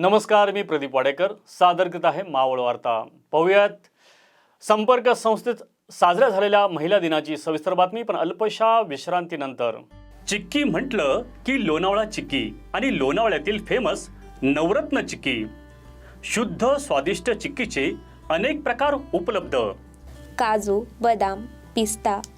नमस्कार मी प्रदीप वाडेकर. सादर करत आहे मावळ वार्ता. पाहूयात. संपर्क संस्थेत साजऱ्या झालेल्या महिला दिनाची सविस्तर बातमी पण अल्पशा विश्रांतीनंतर. चिक्की म्हटलं की लोणावळा चिक्की आणि लोणावळ्यातील फेमस नवरत्न चिक्की. शुद्ध स्वादिष्ट चिक्कीचे अनेक प्रकार उपलब्ध. काजू बदाम पिस्ता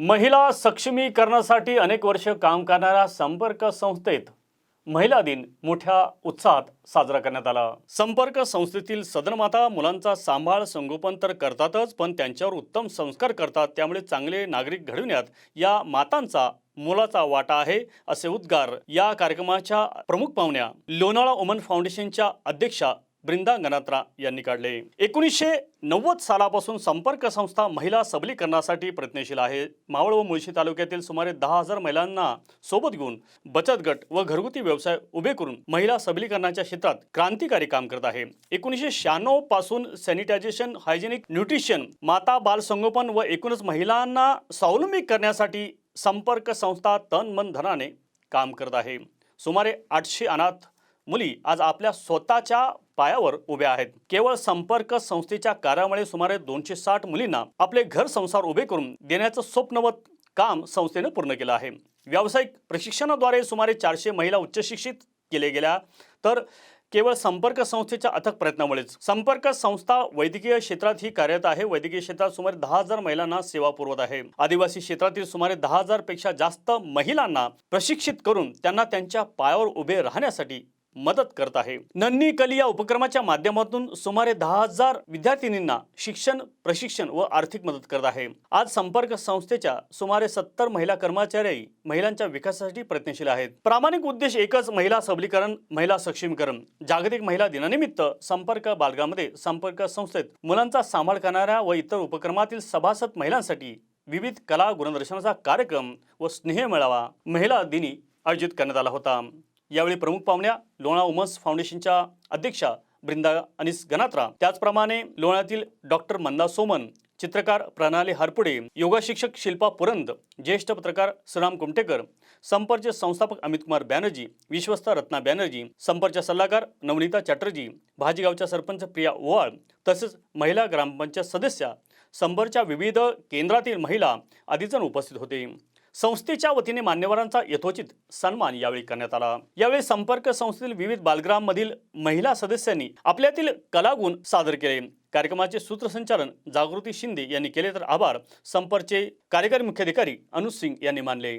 महिला सक्षमीकरणासाठी अनेक वर्ष काम करणाऱ्या संपर्क संस्थेत महिला दिन मोठ्या उत्साहात साजरा करण्यात आला. संपर्क संस्थेतील सदनमाता मुलांचा सांभाळ संगोपन तर करतातच पण त्यांच्यावर उत्तम संस्कार करतात त्यामुळे चांगले नागरिक घडविण्यात या मातांचा मोलाचा वाटा आहे असे उद्गार या कार्यक्रमाच्या प्रमुख पाहुण्या लोणावळा वुमन फाउंडेशनच्या अध्यक्षा ब्रिंदा गणात्रा यांनी काढले. एकोणीसशे नव्वद सालापासून संपर्क संस्था महिला सबलीकरणासाठी प्रयत्नशील आहे. मावळ व मुळशी तालुक्यातील सुमारे दहा हजार महिलांना सोबत घेऊन बचत गट व घरगुती व्यवसाय उभे करून महिला सबलीकरणाच्या क्षेत्रात क्रांतिकारी काम करत आहे. एकोणीसशे शहाण्णवपासून सॅनिटायझेशन हायजेनिक न्यूट्रिशन माता बाल संगोपन व एकूणच महिलांना स्वावलंबी करण्यासाठी संपर्क संस्था तन मन धनाने काम करत आहे. सुमारे आठशे अनाथ मुली आज आपल्या स्वतःच्या पायावर उभ्या आहेत. केवळ संपर्क संस्थेच्या कार्यामुळे सुमारे दोनशे साठ मुलींना आपले घर संसार उभे करून देण्याचं स्वप्नवत काम संस्थेनं पूर्ण केलं आहे. व्यावसायिक प्रशिक्षणाद्वारे सुमारे चारशे महिला उच्च शिक्षित केले गेल्या. तर केवळ संपर्क संस्थेच्या अथक प्रयत्नामुळेच. संपर्क संस्था वैद्यकीय क्षेत्रात ही कार्यरत आहे. वैद्यकीय क्षेत्रात सुमारे दहा हजार महिलांना सेवा पुरवत आहे. आदिवासी क्षेत्रातील सुमारे दहा हजारपेक्षा जास्त महिलांना प्रशिक्षित करून त्यांना त्यांच्या पायावर उभे राहण्यासाठी मदत करत आहे. नन्नी कली या उपक्रमाच्या माध्यमातून सुमारे दहा हजार विद्यार्थिनींना शिक्षण प्रशिक्षण व आर्थिक मदत करत आहे. आज संपर्क संस्थेच्या सुमारे सत्तर महिला कर्मचारी महिलांच्या विकासासाठी प्रयत्नशील आहेत. प्रामाणिक उद्देश एकच महिला सबलीकरण महिला सक्षमीकरण. जागतिक महिला दिनानिमित्त संपर्क बालगामध्ये संपर्क संस्थेत मुलांचा सांभाळ करणाऱ्या व इतर उपक्रमातील सभासद महिलांसाठी विविध कला गुणदर्शनाचा कार्यक्रम व स्नेह मेळावा महिला दिनी आयोजित करण्यात आला होता. यावेळी प्रमुख पाहुण्या लोणा उमस फाउंडेशनच्या अध्यक्षा बृंदा अनिस गनात्रा. त्याचप्रमाणे लोणातील डॉक्टर मंदा सोमन चित्रकार प्रणाली हरपुडे योगा शिक्षक शिल्पा पुरंद ज्येष्ठ पत्रकार श्रीराम कुमटेकर संपर्कचे संस्थापक अमित कुमार बॅनर्जी विश्वस्त रत्ना बॅनर्जी संपर्कचे सल्लागार नवनीता चॅटर्जी भाजीगावच्या सरपंच प्रिया ओवाळ तसेच महिला ग्रामपंचायत सदस्या संपर्कच्या विविध केंद्रातील महिला आदीजण उपस्थित होते. संस्थेच्या वतीने मान्यवरांचा यथोचित सन्मान यावेळी करण्यात आला. यावेळी संपर्क संस्थेतील विविध बालग्राममधील महिला सदस्यांनी आपल्यातील कलागुण सादर केले. कार्यक्रमाचे सूत्रसंचालन जागृती शिंदे यांनी केले तर आभार. संपर्कचे कार्यकारी मुख्याधिकारी अनुज सिंग यांनी मानले.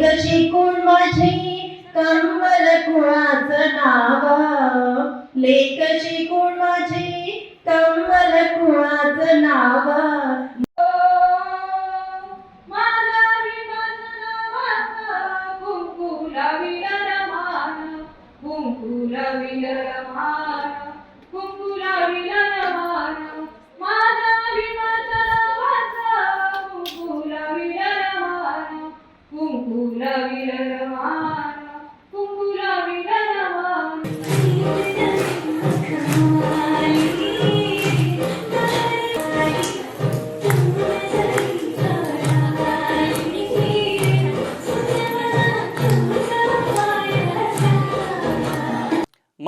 ग शिकून माझे कंबल कुणाच नाव. लेख शिकून माझे कंबल कुणाच नाव. कुंकुला विलरमान कुंकुला विलरमान.